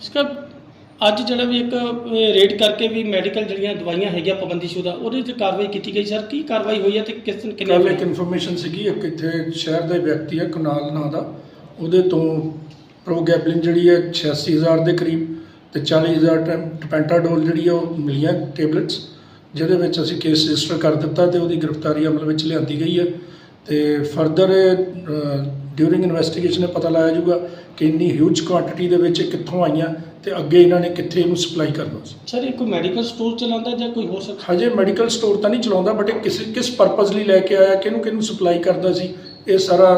ਇਸਕਾ ਅੱਜ ਜਿਹੜਾ ਵੀ ਇੱਕ ਰੇਡ ਕਰਕੇ ਵੀ ਮੈਡੀਕਲ ਜਿਹੜੀਆਂ ਦਵਾਈਆਂ ਹੈਗੀਆਂ ਪਾਬੰਦੀਸ਼ੁਦਾ ਉਹਦੇ 'ਤੇ ਕਾਰਵਾਈ ਕੀਤੀ ਗਈ। ਸਰ ਕੀ ਕਾਰਵਾਈ ਹੋਈ ਹੈ ਤੇ ਕਿਸ ਕਿੰਨੇ ਕੱਲ? ਇੱਕ ਇਨਫੋਰਮੇਸ਼ਨ ਸੀਗੀ ਇੱਕ ਇੱਥੇ ਸ਼ਹਿਰ ਦਾ ਵਿਅਕਤੀ ਹੈ ਕੁਨਾਲ ਨਾਂ ਦਾ। ਉਹਦੇ ਤੋਂ ਪ੍ਰੋਗੈਬਲਿਨ ਜਿਹੜੀ ਹੈ 86000 ਦੇ ਕਰੀਬ ਤੇ 40000 ਟੈਮ- ਟਪੈਂਟਾਡੋਲ ਜਿਹੜੀ ਹੈ ਉਹ ਮਿਲੀਆਂ ਟੇਬਲੇਟਸ ਜਿਹਦੇ ਵਿੱਚ ਅਸੀਂ ਕੇਸ ਰਜਿਸਟਰ ਕਰ ਦਿੱਤਾ ਤੇ ਉਹਦੀ ਗ੍ਰਿਫਤਾਰੀ ਅਮਲ ਵਿੱਚ ਲਿਆਂਦੀ ਗਈ ਹੈ। ਤੇ ਫਰਦਰ ਡਿਊਰਿੰਗ ਇਨਵੈਸਟੀਗੇਸ਼ਨ ਇਹ ਪਤਾ ਲਾਇਆ ਜਾਊਗਾ ਕਿ ਇੰਨੀ ਹਿਊਜ ਕੁਆਂਟੀਟੀ ਦੇ ਵਿੱਚ ਇਹ ਕਿੱਥੋਂ ਆਈਆਂ ਤੇ ਅੱਗੇ ਇਹਨਾਂ ਨੇ ਕਿੱਥੇ ਇਹਨੂੰ ਸਪਲਾਈ ਕਰਨਾ। ਸੀ ਸਰ ਇਹ ਕੋਈ ਮੈਡੀਕਲ ਸਟੋਰ ਚਲਾਉਂਦਾ ਜਾਂ ਕੋਈ ਹੋਰ ਸਕਦਾ ਹਜੇ ਮੈਡੀਕਲ ਸਟੋਰ ਤਾਂ ਨਹੀਂ ਚਲਾਉਂਦਾ ਬਟ ਇਹ ਕਿਸ ਕਿਸ ਪਰਪਸ ਲਈ ਲੈ ਕੇ ਆਇਆ ਕਿਹਨੂੰ ਕਿਹਨੂੰ ਸਪਲਾਈ ਕਰਦਾ ਸੀ ਇਹ ਸਾਰਾ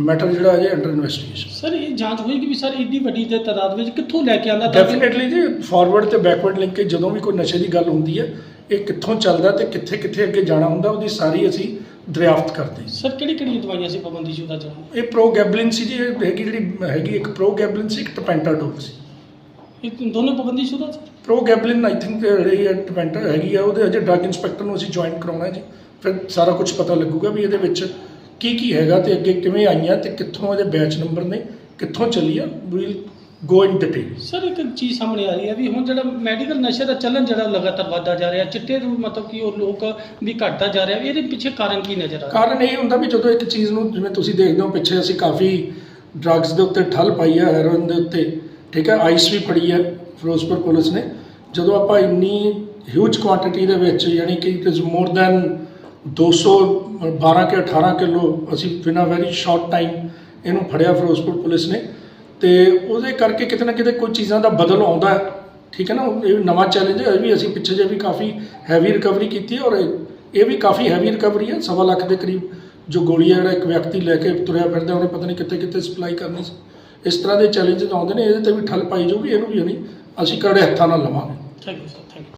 ਮੈਟਰ ਜਿਹੜਾ ਹੈ ਅੰਡਰ ਇਨਵੈਸਟੀਗੇਸ਼ਨ ਸਰ ਇਹ ਜਾਂਚ ਹੋਏਗੀ ਵੀ ਸਰ ਇੰਨੀ ਵੱਡੀ ਦੇ ਤਾਦਾਦ ਵਿੱਚ ਕਿੱਥੋਂ ਲੈ ਕੇ ਆਂਦਾ ਤਾਂ ਕਿ- ਡੈਫੀਨਿਟਲੀ ਜੀ ਫਾਰਵਰਡ ਤੇ ਬੈਕਵਰਡ ਲਿੰਕੇਜ ਜਦੋਂ ਵੀ ਕੋਈ ਨਸ਼ੇ ਦੀ ਗੱਲ ਹੁੰਦੀ ਹੈ ਇਹ ਕਿੱਥੋਂ ਚੱਲਦਾ ਤੇ ਕਿੱਥੇ ਕਿੱਥੇ ਅੱਗੇ ਜਾਣਾ ਹੁੰਦਾ ਉਹਦੀ ਸਾਰੀ ਅਸੀਂ ਦਰਿਆਫਤ ਕਰਦੇ ਹਾਂ ਸਰ ਕਿਹੜੀ ਕਿਹੜੀ ਦਵਾਈਆਂ ਸੀ ਪਾਬੰਦੀਸ਼ੁਦਾ ਜਿਹੜਾ ਇਹ ਪ੍ਰੋਗੈਬਲਿਨ ਸੀ ਜੀ ਇਹ ਹੈਗੀ ਜਿਹੜੀ ਹੈਗੀ ਇੱਕ ਪ੍ਰੋਗੈਬਲਿਨ ਸੀ ਇੱਕ ਟਪੈਂਟਾਡੋਲ ਸੀ। ਇਹ ਦੋਨੋਂ ਪਾਬੰਦੀਸ਼ੁਦਾ ਸਰ ਪ੍ਰੋਗੈਬਲਿਨ ਆਈ ਥਿੰਕ ਜਿਹੜੀ ਹੈ ਟਪੈਂਟਾ ਹੈਗੀ ਆ ਉਹਦੇ ਅਜੇ ਡਰਗ ਇਨਸਪੈਕਟਰ ਨੂੰ ਅਸੀਂ ਜੁਆਇਨ ਕਰਾਉਣਾ ਜੀ। ਫਿਰ ਸਾਰਾ ਕੁਝ ਪਤਾ ਲੱਗੂਗਾ ਵੀ ਇਹਦੇ ਵਿੱਚ ਕੀ ਕੀ ਹੈਗਾ ਤੇ ਅੱਗੇ ਕਿਵੇਂ ਆਈਆਂ ਤੇ ਕਿੱਥੋਂ ਇਹਦੇ ਬੈਚ ਨੰਬਰ ਨੇ ਕਿੱਥੋਂ ਚੱਲੀ ਆ we'll go in detail sir ਇੱਕ ਚੀਜ਼ ਸਾਹਮਣੇ ਆ ਰਹੀ ਹੈ ਵੀ ਹੁਣ ਜਿਹੜਾ ਮੈਡੀਕਲ ਨਸ਼ੇ ਦਾ ਚੱਲਣ ਜਿਹੜਾ ਲਗਾਤਾਰ ਵੱਧਦਾ ਜਾ ਰਿਹਾ ਚਿੱਟੇ ਨੂੰ ਮਤਲਬ ਕਿ ਉਹ ਲੋਕ ਵੀ ਘਟਦਾ ਜਾ ਰਿਹਾ ਇਹਦੇ ਪਿੱਛੇ ਕਾਰਨ ਕੀ ਨਜ਼ਰ ਆ ਰਿਹਾ? ਕਾਰਨ ਇਹ ਹੁੰਦਾ ਵੀ ਜਦੋਂ ਇੱਕ ਚੀਜ਼ ਨੂੰ ਜਿਵੇਂ ਤੁਸੀਂ ਦੇਖਦੇ ਹੋ ਪਿੱਛੇ ਅਸੀਂ ਕਾਫੀ ਡਰੱਗਸ ਦੇ ਉੱਤੇ ਠੱਲ ਪਾਈ ਹੈ ਹੈਰੋਇਨ ਦੇ ਉੱਤੇ ਠੀਕ ਹੈ ਆਈਸ ਵੀ ਫੜੀ ਹੈ ਫਿਰੋਜ਼ਪੁਰ ਪੁਲਿਸ ਨੇ। ਜਦੋਂ ਆਪਾਂ ਇੰਨੀ ਹਿਊਜ ਕੁਆਂਟੀਟੀ ਦੇ ਵਿੱਚ ਯਾਨੀ ਕਿ ਇਟ ਇਜ਼ ਮੋਰ ਦੈਨ 212 ਕੇ 18 ਕਿਲੋ ਅਸੀਂ ਬਿਨਾਂ ਵੈਰੀ ਸ਼ਾਰਟ ਟਾਈਮ ਇਹਨੂੰ ਫੜਿਆ ਫਿਰੋਜ਼ਪੁਰ ਪੁਲਿਸ ਨੇ। ਤੇ ਉਹਦੇ ਕਰਕੇ ਕਿਤੇ ਨਾ ਕਿਤੇ ਕੁਝ ਚੀਜ਼ਾਂ ਦਾ ਬਦਲ ਆਉਂਦਾ ਹੈ। ਠੀਕ ਹੈ ਨਾ? ਇਹ ਨਵਾਂ ਚੈਲੰਜ ਹੈ, ਇਹ ਵੀ ਅਸੀਂ ਪਿੱਛੇ ਜੇ ਵੀ ਕਾਫੀ ਹੈਵੀ ਰਿਕਵਰੀ ਕੀਤੀ ਹੈ ਔਰ ਇਹ- ਵੀ ਕਾਫੀ ਹੈਵੀ ਰਿਕਵਰੀ ਹੈ। ਸਵਾ ਲੱਖ ਦੇ ਕਰੀਬ ਜੋ ਗੋਲੀ ਹੈ, ਜਿਹੜਾ ਇੱਕ ਵਿਅਕਤੀ ਲੈ ਕੇ ਤੁਰਿਆ ਫਿਰਦਾ, ਉਹਨੇ ਪਤਾ ਨਹੀਂ ਕਿੱਥੇ ਕਿੱਥੇ ਸਪਲਾਈ ਕਰਨੀ ਸੀ। ਇਸ ਤਰ੍ਹਾਂ ਦੇ ਚੈਲੰਜਸ ਆਉਂਦੇ ਨੇ, ਇਹਦੇ ਤੇ ਵੀ ਠੱਲ ਪਾਈ ਜਾਊਗੀ, ਇਹਨੂੰ ਵੀ ਨਹੀਂ ਅਸੀਂ ਕੜੇ ਹੱਥਾਂ ਨਾਲ ਲਵਾਂਗੇ। Thank you sir thank you